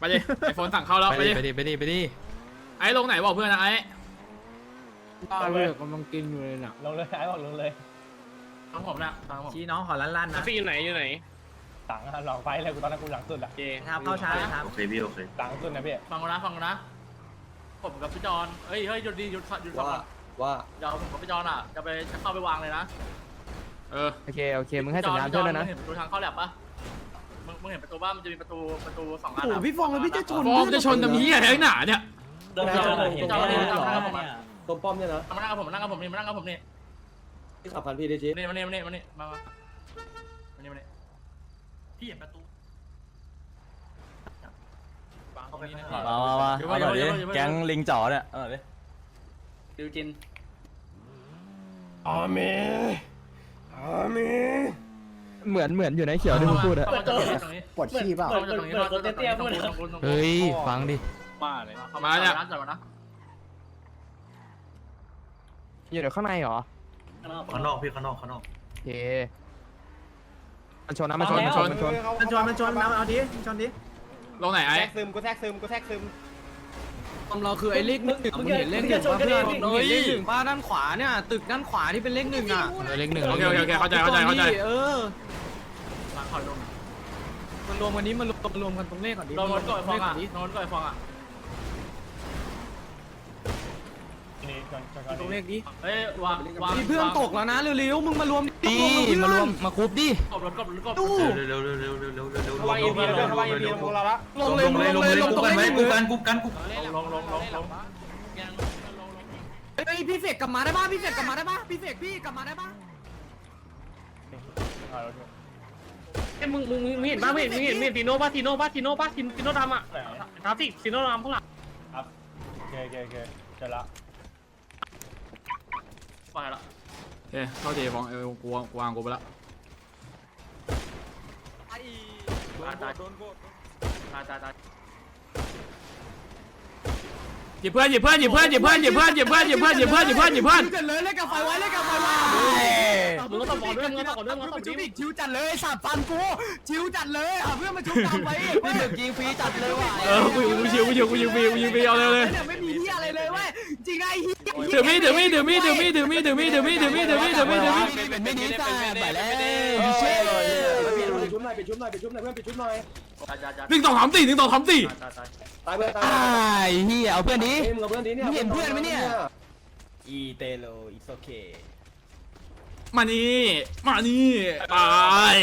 ไปดิไอโฟนสั่งเข้าแล้วไปไปดิดิไปดิไปดิไปดิไอ้ลงไหนบอกเพื่อนนะไอ้บ้าเลยกำลังกินอยู่เลยน่ะลงเลยไอ้บอกลงเลยทางผมนะทางผมชี้น้องขอลั่นลั่นๆนะพี่อยู่ไหนอยู่ไหนสั่งหลอกไฟเลยกูตอนนั้นกูหลังสุดอะโอเคครับเข้าช้าเลยครับโอเคพี่โอเคหลังสุดนะพี่ฟังกูนะฟังกูนะผมกับพี่จอนเฮ้ยเฮ้ยหยุดดีหยุดหยุดฟังก่อนว่าเดี๋ยวผมกับพี่จอนอะจะไปจะเข้าไปวางเลยนะเออโอเคโอเคมึงให้สัญญาณเพื่อนแล้วนะมึงเห็นประตูทางเข้าแลบปะ มึงมึงเห็นประตูบ้านมันจะมีประตูประตูสองอันโอ้อะพี่ฟองแล้วพี่จะชน ฟองจะชนตรงนี้อะไรหนาเนี่ยเดินไปเดินพี่จอนนี่พี่จอนนั่งกับผมอะตรงป้อมเนี่ยนะมานั่งกับผมมานั่งกับผมนี่มานั่งกับผมนี่ที่ขับพันพี่ได้จีมานี่มานี่มานี่มานี่มามานี่มานี่พี่เห็นประตูวางตรงนี้นะมามามาเดี๋ยวเอาหน่อยดิเดี๋ยวเดี๋ยวแก๊งลิงจ๋อเนี่ยเอาหน่อยดิดิวจินอาเมอาเม เหมือนเหมือนอยู่ในเขียวที่มึงพูดอะเปิดตรงนี้ตรงนี้ปวดขี้เปล่าเข้ามาจากตรงนี้เข้ามาจากตรงนี้ตรงนี้ตรงนี้ตรงนี้เฮ้ย ฟังดิ มาเลยเข้ามาเนี่ยจอดก่อนนะอยู่เดี๋ยวข้างในเหรอข้างนอกพี่ข้างนอกข้างนอกโอเคมันชนนะมันชนมันชนมันชนมันชนมันชนเอาเอาดิชนดิลงไหนไอ้แทรกซึมกูแทรกซึมกูแทรกซึม เราคือไอ้เลขหนึ่งมึงเห็นเลขหนึ่งป่ะเพื่อนมึงเห็นเลขหนึ่งป่ะด้านขวาเนี่ยตึกด้านขวาที่เป็นเลขหนึ่งอะเออเลขหนึ่งโอเคโอเคโอเคเข้าใจเข้าใจเข้าใจ เออมาขอลงมันรวมกันนี้มันรวมรวมกันตรงเลขก่อนดิลงรถก่อยฟองอะลงรถก่อยฟองอะ ตรงเลขดิเฮ้ยวางวางเพื่อนตกแล้วนะเร็วๆมึงมารวมดิมารวมมาคุบดิกบรถกบรถกบดูเร็วเร็วเร็วเร็วเร็วเร็วเร็วลงเร็วลงเร็วลงเราละลงเลยลงเลยลงเลยลงตรงไหนกูกันกูกันกูลงลงลงลงเฮ้ยพี่เสกกลับมาได้ป่ะพี่เสกกลับมาได้ป่ะพี่เสกพี่กลับมาได้ป่ะเอ้มึงมึงมึงเห็นป่ะมึงเห็นมึงเห็นมึงเห็นติโน่ป่ะติโน่ป่ะติโน่ป่ะติโน่ดำอะทราฟิกติโน่ดำข้างหลังครับโอเคโอเคโอเคจอละ ไปละเฮ้ยเข้าใจฟองเออกูกูวางกูไปละตายตายตายตายตายหยิบเพื่อนหยิบเพื่อนหยิบเพื่อนหยิบเพื่อนหยิบเพื่อนหยิบเพื่อนหยิบเพื่อนหยิบเพื่อนหยิบเพื่อนหยิบเพื่อนจัดเลยเล่นกับไฟไว้เล่นกับไฟไว้มึงก็ต้องบอกด้วยมึงก็ต้องบอกด้วยมึงก็ต้องชิวดิอีกชิวจัดเลยสับฟันกูชิวจัดเลยอะเพื่อนมาชุบตามไปพี่เดือดยิงฟรีจัดเลยว่ะเออกูกูชิวกูชิวกูยิงฟรีกูยิงฟรีเอาเลยเลยเนี่ยไม่มีเฮียอะไรเลยเว้ยจริงไอ้เฮีย ถือมีดถือมีดถือมีดถือมีดถือมีดถือมีดถือมีดถือมีดถือมีดถือมีดถือมีดเป็นไม่ดีแต่ไปแล้วเช่ไปชุบหน่อยไปชุบหน่อยไปชุบหน่อยเพื่อนไปชุบหน่อยหนึ่งสองสามสี่หนึ่งสองสามสี่ตายเพื่อนตายไอ้เฮียเอาเพื่อนนี้เฮ้ยมึงกับเพื่อนดิเนี่ยมึงเห็นเพื่อนไหมเนี่ยอีเตโลอีโอเคมานี่มานี่ตาย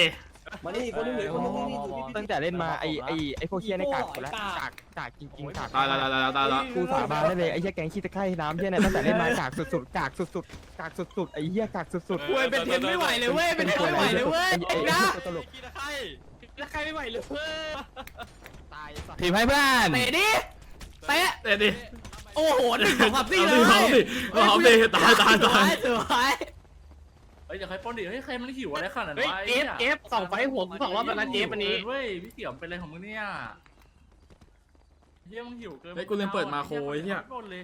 มานี่คนนึงเหลือคนนึงนี่ตั้งแต่เล่นมาไอ้ไอ้ไอ้พวกเฮียในกากกูแล้วกากกากจริงๆกากตายตายตายตายตายตายกูสาบานได้เลยไอ้เฮียแกงขี้ตะไคร่น้ำเฮียเนี่ยตั้งแต่เล่นมากากสุดๆกากสุดๆกากสุดๆไอ้เฮียกากสุดๆเว้ยเป็นเทนไม่ไหวเลยเว้ยเป็นเทนไม่ไหวเลยเว้ยไอ้นะตลกแล้วใครไม่ไหวเลยเพื่อทีมให้เพื่อนเตะดิเตะเด็ดดิโอ้โหหนึ่งสองสามสี่เลยเอาดิเอาดิตายตายตายสวย เฮ้ยเดี๋ยวใครป้นดิเฮ้ยใครมันหิวอะไรขนาดนั้นเฮ้ยวะเอฟเอฟสองไฟหัวสองรอบแล้วนะเจฟอันนี้เว้ยพี่เขียวเป็นอะไรของมึงเนี่ยเฮียมึงหิวเกินเฮ้ยกูลืมเปิดมาโคยเฮียป้นเลย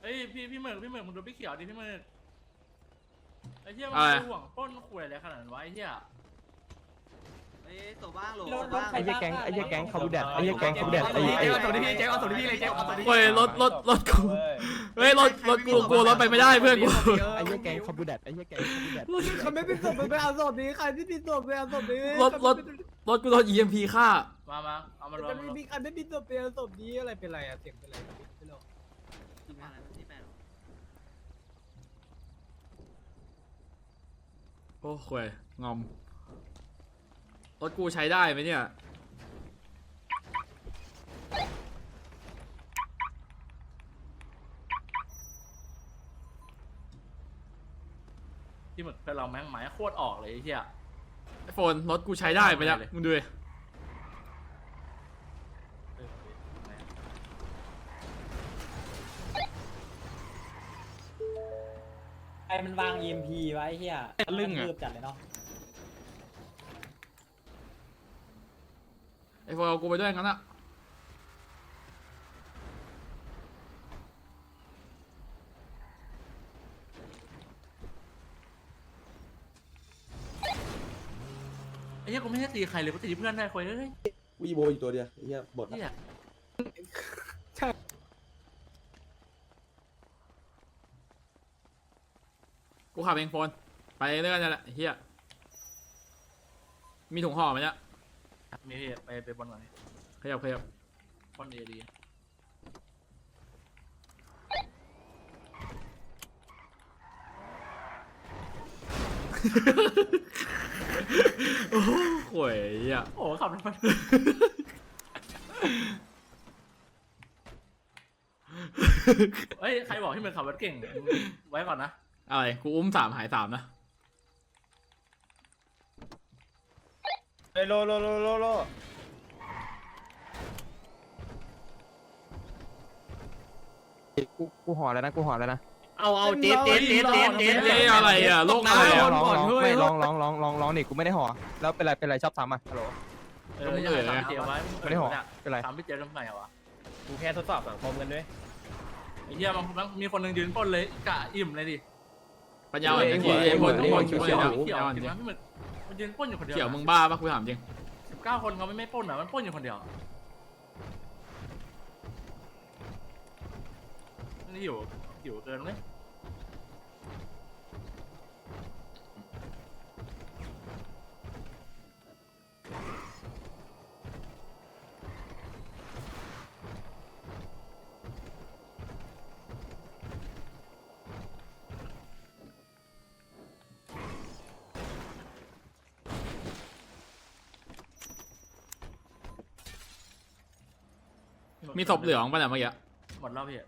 เฮ้ยพี่พี่เหมือกพี่เหมือกมึงดูพี่เขียวดิพี่เหมือกไอ้เฮียมันห่วงป้นข่วยอะไรขนาดนั้นวะไอ้เฮียไอ้ตัวบ้างโหลไอ้เฮียแกงไอ้เฮียแกงคาบูแดดไอ้เฮียแกงคาบูแดดไอ้ไอ้เอาตัวนี้พี่เจ๊เอาตัวนี้พี่เลยเจ๊เอาตัวนี้เฮ้ยรถรถรถกู เฮ้ยรถรถกูกูรถไปไม่ได้เพื่อนกูไอ้เฮียแกงคาบูแดดไอ้เฮียแกงคาบูแดดใครไม่เป็นศพไปเอาศพนี้ใครที่เป็นศพไปเอาศพนี้รถรถรถกูโดน EMP ฆ่ามามาเอามารวจะมไม่มีใครไม่เป็นศพไปเอาศพนี้อะไรเป็นไรอะเสียงเป็นไรไม่รู้โอ้โหยงอมรถกูใช้ได้ไหมเนี่ย ที่เหมือนเป็นเราแม่งหมายโคตรออกเลยไอ้เหี้ยไอโฟนรถกูใช้ได้ไหมเนี่ยมึงดูดิไอ้มันวาง EMP ไว้เฮียลึ่งอะเกือบจัดเลยเนาะไอโฟนเอากูไปด้วยงั้นอะ ไอ้เหี้ยกูไม่ได้ตีใครเลยกูตีเพื่อนได้ควยเอ้ยวีโบอยู่ตัวเดียวไอ้เหี้ยหมดเหี้ยกูขับเองโฟนไปเรื่อยๆนั่นแหละเฮียมีถุงห่อไหมเนี่ยมีพี่ไปไปบอลก่อนดิขยับขยับบอลเอดี โอ้โหข่วยเฮียโอ้ขับรถมันเฮ้ยใครบอกให้มึงขับรถเก่งมึงไว้ก่อนนะ อะไรกูอุ้มสามหายสามนะเฮ้ยโลโลโลโลโลกูกูห่อแล้วนะกูห่อแล้วนะ เอาเอาเจ๊เจ๊เจ๊เจ๊เจ๊เอ้ยอะไรอะโลกอะไรร้อะองร้องไม่ร้องร้องร้องร้องร้องนี่กูไม่ได้ห่อแล้วเป็นไรเป็นไรชอบทำอะฮัลโหลเออยังไงถามพี่เจไว้ไม่ได้ห่อเป็นไรถามพี่เจทำไมอะวะกูแค่ทดสอบสังคมกันด้วยไอ้เหี้ยมันมันมีคนหนึ่งยืนปล้นเลยกะอิ่มเลยดิปัญญาอ่อนจริงๆไอ้พวกพวกเขีเขียยววเขียวปัญญาอ่อนจเห็รินงไหมพี่หมึกมันยืนปล้นอยู่คนเดียวเขียวมึงบ้าปะกูถามจริงสิบเก้าคนเขาไม่ไม่ปล้นอะมันปล้นอยู่คนเดียวนี่อยู่อยู่เกินไหม มีศพเหลืองป่ะเนี่ยเมื่อกี้หมดแล้วพี่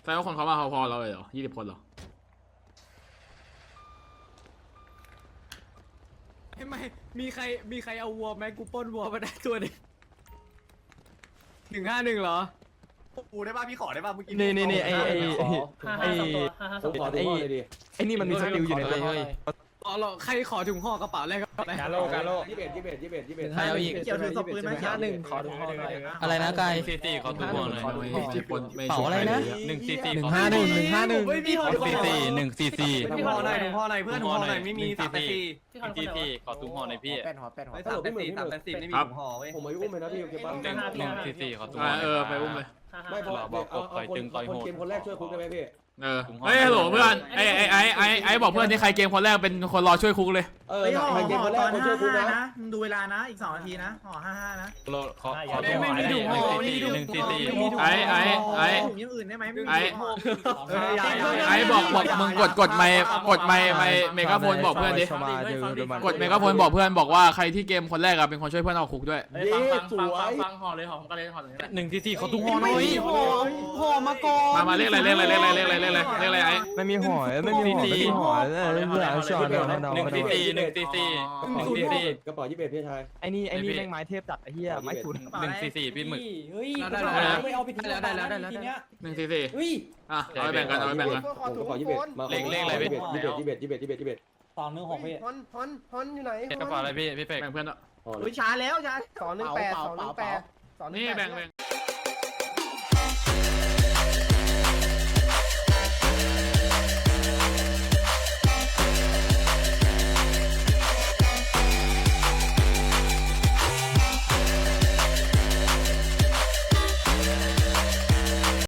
แสดงว่าคนเขามาพอๆเราเลยเหรอยี่สิบคนเหรอ ไม่ไม่มีใครมีใครเอาวัวไหมกูปล้นวัวมาได้ตัวหนึงหนึ่งห้าหนึ่งเหรอ กูได้ป่ะพี่ขอได้ป่ะเมื่อกี้นี่นี่นี่ไอไอห้าไอ้ห้าสองตัวห้าห้าสผอมงขตัวอถุงห่อเลยดิไอนี่มันมีสกิลอยู่ในตัว อ๋อเหรอใครขอถุงห่อกระเป๋าแรกกระเป๋าแรกกาโลกาโลยี่สิบเอ็ดยี่สิบเอ็ดยี่สิบเอ็ดยี่สิบเอ็ดใครเอาอีก เกี่ยวถือศพปืนไหมเกี่ยวหนึ่งขอดูอะไรนะกายซีซีเขาตุ้มห่อเลยจีปนไม่เป๋าอะไรนะหนึ่งซีซีหนึ่งห้าหนึ่งหนึ่งห้าหนึ่งเฮ้ยพี่ขอถุงห่อหนึ่งสี่สี่ถุงห่อหน่อยถุงห่อหน่อยเพื่อนถุงห่อหน่อยไม่มีสามแปดสี่ที่คนคนเดียวขอตุ้มห่อในพี่แปดห่อแปดห่อสามแปดสี่สามแปดสี่ไม่มีถุงห่อเว้ยผมอายุอุ้มเลยนะพี่โอเคป่ะห้าห้าห้าห้าขอตุ้มห่อเออไปอุ้มเลยห้าห้าไม่เพราะเอาเอาคนเอาคนเกมคนแรกช่วยคุกได้ไหมพี่ เออเฮ้ยฮัลโหลเพื่อนไอ้ไอ้ไอ้ไอ้ไอ้บอกเพื่อนที่ใครเกมคนแรกเป็นคนรอช่วยคุกเลย เออเฮ้ยห่อใครเกมห่อคนแรตกอนคนช่วยคุกห้านะนะมึงดูเวลานะอีกสองนาทีนะห่อห้าห้านะขอไม่ไม่มีถุงห่อไม่มีถุงห่อไม่มีถุงห่อไอ้ไอ้ไอ้ถุงอย่างอื่นได้ไหมไม่มีไอ้ถุงห่อเอออย่าอย่าอย่าไอ้บอกบอกมึงกดกดไมค์กดไมค์ไมค์เมกาโฟนบอกเพื่อนดิกดเมกาโฟนบอกเพื่อนบอกว่าใครที่เกมคนแรกอะเป็นคนช่วยเพื่อนออกคุกด้วยเฮ้ยฟังฟังฟังฟังฟังห่อเลยห่อผมก็เลยห่อตรงนี้แหละหนึ่งซีซีเขาตุ้มไม่มีห่อห่อมาก่อนมามาเรียกอะไรเรียกอะไรเรียกอะไรเรียกอะไรเรียกอะไรเรียกอะไรไอ้ไม่มีห่อไม่มีห่อไม่มีห่อเออเบื่อชอนเราเราหนึ่งซีซีหนึ่งซีซีกระเป๋ายี่สิบเอ็ดกระเป๋ายี่สิบเอ็ดพี่ชายไอ้นี่ไอ้นี่แม่งไม้เทพจัดไอ้เหี้ยไม้ถูนหนึ่งซีซีพี่หมึกเฮ้ยได้แล้วไม่เอาไปทิ้งได้แล้วได้แล้วได้แล้วทีเนี้ยหนึ่งซีซีเฮ้ยอะเอาไปแบ่งกันเอาไปแบ่งกันกระเป๋ายี่สิบเอ็ดมาเลขเลขอะไรพี่ยี่สิบเอ็ดยี่สิบเอ็ดยี่สิบเอ็ดยี่สิบเอ็ดยี่สิบเอ็ดสองหนึ่งหกพี่ฮอนฮอนฮอนอยู่ไหนกระเป๋าอะไรพี่พี่เป๊กแบ่งเพื่อนอะห่อเลอุ้ยยช้าแล้วช้าสองหนึ่งแปดสองหนึ่งแปดนี่แบ่งแบ่ง